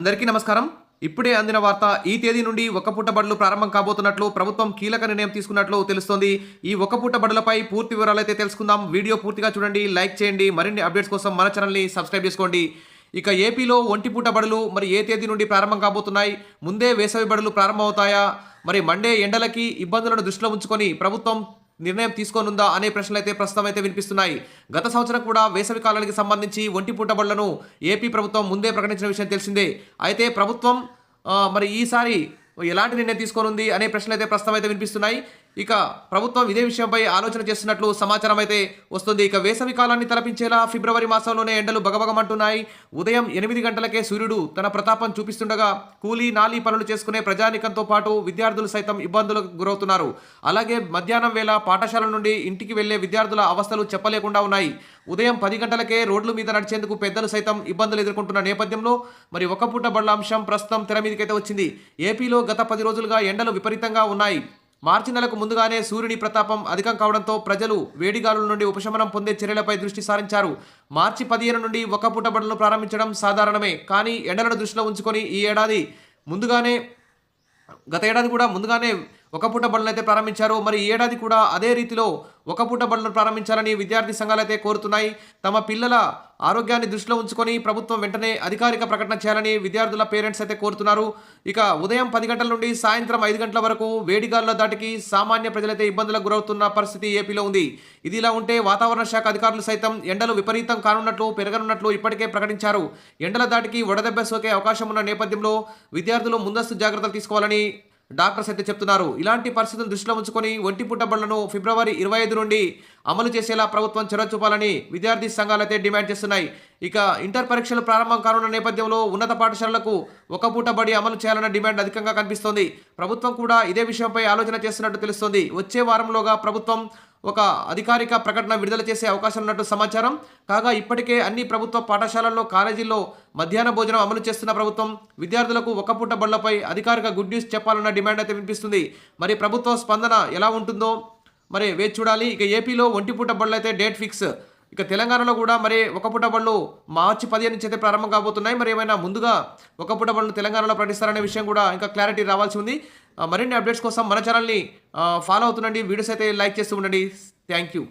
అందరికీ నమస్కారం. ఇప్పుడే అందిన వార్త ఈ తేదీ నుండి ఒక పూట బడులు ప్రారంభం కాబోతున్నట్లు ప్రభుత్వం కీలక నిర్ణయం తీసుకున్నట్లు తెలుస్తోంది. ఈ ఒక పూట బడులపై పూర్తి వివరాలు అయితే తెలుసుకుందాం. వీడియో పూర్తిగా చూడండి లైక్ చేయండి. మరిన్ని అప్డేట్స్ కోసం మన ఛానల్ని సబ్స్క్రైబ్ చేసుకోండి. ఇక ఏపీలో ఒంటి పూట బడులు మరి ఏ తేదీ నుండి ప్రారంభం కాబోతున్నాయి? ముందే వేసవి బడులు ప్రారంభమవుతాయా? మరి మండే ఎండలకి ఇబ్బందులను దృష్టిలో ఉంచుకొని ప్రభుత్వం నిర్ణయం తీసుకోనుందా అనే ప్రశ్నలు అయితే ప్రస్తుతం అయితే వినిపిస్తున్నాయి. గత సంవత్సరం కూడా వేసవి కాలానికి సంబంధించి ఒంటి పూట ఏపీ ప్రభుత్వం ముందే ప్రకటించిన విషయం తెలిసిందే. అయితే ప్రభుత్వం మరి ఈసారి ఎలాంటి నిర్ణయం తీసుకోనుంది అనే ప్రశ్నలు అయితే ప్రస్తుతం అయితే వినిపిస్తున్నాయి. ఇక ప్రభుత్వం ఇదే విషయంపై ఆలోచన చేస్తున్నట్లు సమాచారం అయితే వస్తుంది. ఇక వేసవి కాలాన్ని తలపించేలా ఫిబ్రవరి మాసంలోనే ఎండలు బగబగమంటున్నాయి. ఉదయం ఎనిమిది గంటలకే సూర్యుడు తన ప్రతాపం చూపిస్తుండగా కూలీ నాలీ పనులు చేసుకునే ప్రజానికంతో పాటు విద్యార్థులు సైతం ఇబ్బందులకు గురవుతున్నారు. అలాగే మధ్యాహ్నం వేళ పాఠశాల నుండి ఇంటికి వెళ్ళే విద్యార్థుల అవస్థలు చెప్పలేకుండా ఉన్నాయి. ఉదయం పది గంటలకే రోడ్ల మీద నడిచేందుకు పెద్దలు సైతం ఇబ్బందులు ఎదుర్కొంటున్న నేపథ్యంలో మరి ఒక పూట బళ్ళ అంశం ప్రస్తుతం తెర మీదకైతే వచ్చింది. ఏపీలో గత పది రోజులుగా ఎండలు విపరీతంగా ఉన్నాయి. మార్చి నెలకు ముందుగానే సూర్యుని ప్రతాపం అధికం కావడంతో ప్రజలు వేడిగాలుల నుండి ఉపశమనం పొందే చర్యలపై దృష్టి సారించారు. మార్చి పదిహేను నుండి ఒక పూట బడులను ప్రారంభించడం సాధారణమే కానీ ఎండలను దృష్టిలో ఉంచుకొని ఈ ఏడాది ముందుగానే గత ఏడాది కూడా ముందుగానే ఒక పూట బండ్లు అయితే ప్రారంభించారు. మరి ఏడాది కూడా అదే రీతిలో ఒక పూట బడులను ప్రారంభించాలని విద్యార్థి సంఘాలు అయితే కోరుతున్నాయి. తమ పిల్లల ఆరోగ్యాన్ని దృష్టిలో ఉంచుకొని ప్రభుత్వం వెంటనే అధికారిక ప్రకటన చేయాలని విద్యార్థుల పేరెంట్స్ అయితే కోరుతున్నారు. ఇక ఉదయం పది గంటల నుండి సాయంత్రం ఐదు గంటల వరకు వేడిగాలుల దాటికి సామాన్య ప్రజలైతే ఇబ్బందులకు గురవుతున్న పరిస్థితి ఏపీలో ఉంది. ఇది ఇలా ఉంటే వాతావరణ శాఖ అధికారులు సైతం ఎండలు విపరీతం కానున్నట్లు పెరగనున్నట్లు ఇప్పటికే ప్రకటించారు. ఎండల దాటికి వడదెబ్బ సోకే అవకాశం ఉన్న నేపథ్యంలో విద్యార్థులు ముందస్తు జాగ్రత్తలు తీసుకోవాలని డాక్టర్స్ అయితే చెప్తున్నారు. ఇలాంటి పరిస్థితులు దృష్టిలో ఉంచుకొని ఒంటి పుట్ట ఫిబ్రవరి ఇరవై ఐదు నుండి అమలు చేసేలా ప్రభుత్వం చొరవ చూపాలని విద్యార్థి సంఘాలు అయితే డిమాండ్ చేస్తున్నాయి. ఇక ఇంటర్ పరీక్షలు ప్రారంభం కానున్న నేపథ్యంలో ఉన్నత పాఠశాలలకు ఒక పూట బడి అమలు చేయాలన్న డిమాండ్ అధికంగా కనిపిస్తోంది. ప్రభుత్వం కూడా ఇదే విషయంపై ఆలోచన చేస్తున్నట్టు తెలుస్తోంది. వచ్చే వారంలోగా ప్రభుత్వం ఒక అధికారిక ప్రకటన విడుదల చేసే అవకాశం ఉన్నట్టు సమాచారం. కాగా ఇప్పటికే అన్ని ప్రభుత్వ పాఠశాలల్లో కాలేజీల్లో మధ్యాహ్న భోజనం అమలు చేస్తున్న ప్రభుత్వం విద్యార్థులకు ఒక పూట బళ్ళపై అధికారిక గుడ్ న్యూస్ చెప్పాలన్న డిమాండ్ అయితే వినిపిస్తుంది. మరి ప్రభుత్వ స్పందన ఎలా ఉంటుందో? మరి వేచి చూడాలి. ఇక ఏపీలో ఒంటి పూట బళ్ళు అయితే డేట్ ఫిక్స్. ఇక తెలంగాణలో కూడా మరి ఒక పూట బళ్ళు మార్చి పదిహేను నుంచి అయితే ప్రారంభం కాబోతున్నాయి. మరి ఏమైనా ముందుగా ఒక పూట బళ్ళు తెలంగాణలో ప్రకటిస్తారనే విషయం కూడా ఇంకా క్లారిటీ రావాల్సి ఉంది. మరిన్ని అప్డేట్స్ కోసం మన ఛానల్ని ఫాలో అవుతుండండి. వీడియోస్ అయితే లైక్ చేస్తూ ఉండండి. Thank you